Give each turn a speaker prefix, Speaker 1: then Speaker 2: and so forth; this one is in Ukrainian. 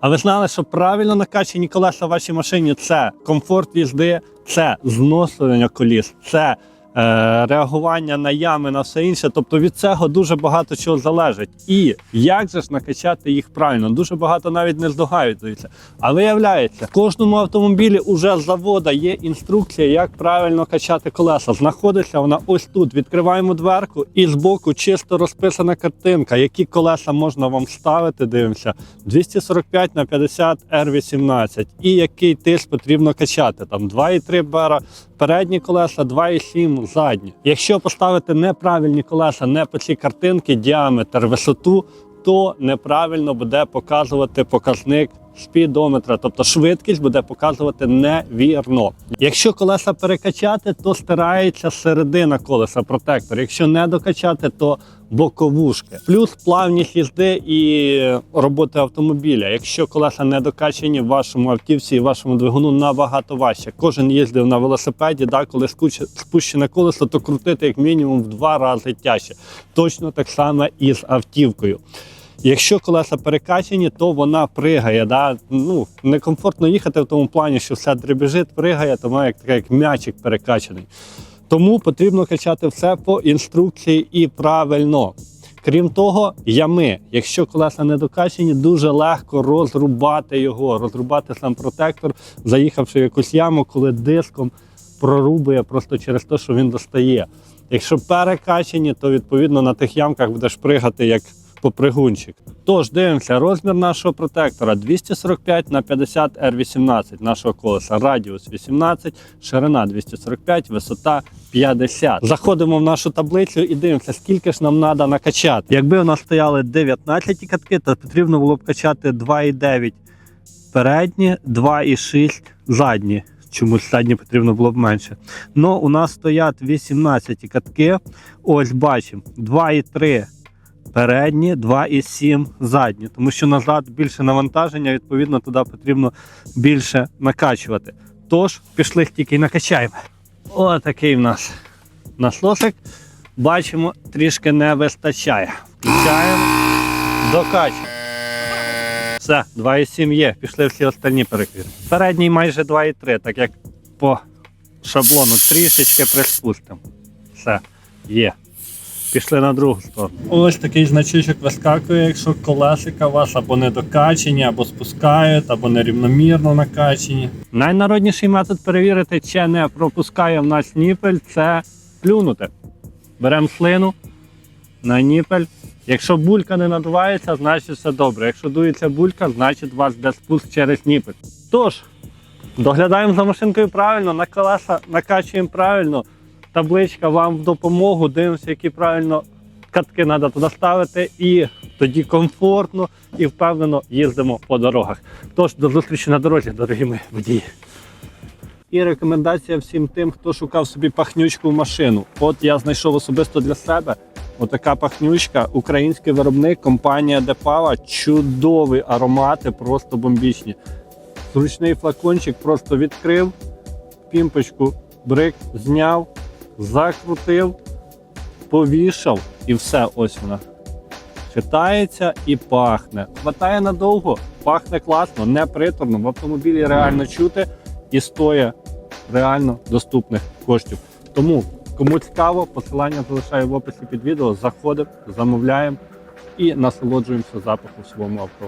Speaker 1: А ви знали, що правильно накачані колеса в вашій машині це комфорт їзди, це зносування коліс, це реагування на ями, на все інше. Тобто від цього дуже багато чого залежить. І як же ж накачати їх правильно? Дуже багато навіть не здогадується. А виявляється, в кожному автомобілі уже з завода є інструкція, як правильно качати колеса. Знаходиться вона ось тут. Відкриваємо дверку, і збоку чисто розписана картинка, які колеса можна вам ставити. Дивимося 245 на 50 R18 і який тиск потрібно качати. Там 2,3 бера передні колеса, 2,7 задні. Якщо поставити неправильні колеса не по цій картинці, діаметр, висоту, то неправильно буде показувати показник спідометра, тобто швидкість буде показувати невірно. Якщо колеса перекачати, то стирається середина колеса протектор. Якщо не докачати, то боковушки. Плюс плавність їзди і роботи автомобіля. Якщо колеса не докачані в вашому автівці і вашому двигуну набагато важче. Кожен їздив на велосипеді, да, коли спущене колесо, то крутити як мінімум в два рази тяжче. Точно так само і з автівкою. Якщо колеса перекачані, то вона пригає. Да? Ну, некомфортно їхати в тому плані, що все дребіжить, пригає, тому як, таке, як м'ячик перекачаний. Тому потрібно качати все по інструкції і правильно. Крім того, ями. Якщо колеса не докачані, дуже легко розрубати його, розрубати сам протектор, заїхавши в якусь яму, коли диском прорубує просто через те, що він достає. Якщо перекачані, то відповідно на тих ямках будеш пригати як попригунчик. Тож дивимося, розмір нашого протектора 245 на 50 R18 нашого колеса, радіус 18, ширина 245, висота 50. Заходимо в нашу таблицю і дивимося, скільки ж нам треба накачати. Якби у нас стояли 19 катки, то потрібно було б качати 2,9 передні, 2,6 задні. Чомусь задні потрібно було б менше. Ну, у нас стоять 18 катки. Ось бачимо 2,3 передні, 2,7 задні. Тому що назад більше навантаження, відповідно, туди потрібно більше накачувати. Тож, пішли тільки й накачаємо. Отакий в нас насосик. Бачимо, трішки не вистачає. Включаємо, докачуємо. Все, 2,7 є. Пішли всі остальні перекрити. Передній майже 2,3, так як по шаблону трішечки приспустимо. Все, є. Пішли на другу сторону. Ось такий значочок вискакує, якщо колесика у вас або не докачені, або спускають, або нерівномірно накачені. Найнародніший метод перевірити, чи не пропускає в нас ніпель, це плюнути. Беремо слину на ніпель. Якщо булька не надувається, значить все добре. Якщо дується булька, значить у вас йде спуск через ніпель. Тож, доглядаємо за машинкою правильно, на колеса накачуємо правильно. Табличка вам в допомогу, дивимося, які правильно катки треба туди ставити, і тоді комфортно і впевнено їздимо по дорогах. Тож до зустрічі на дорозі, дорогі мої водії. І рекомендація всім тим, хто шукав собі пахнючку в машину. От я знайшов особисто для себе отака пахнючка, український виробник, компанія Депава. Чудові аромати, просто бомбічні. Зручний флакончик просто відкрив, пімпочку, брик, зняв, закрутив, повішав і все, ось вона. Читається і пахне. Хватає надовго, пахне класно, не приторно. В автомобілі реально чути і стоїть реально доступних коштів. Тому, кому цікаво, посилання залишаю в описі під відео. Заходимо, замовляємо і насолоджуємося запахом в своєму авто.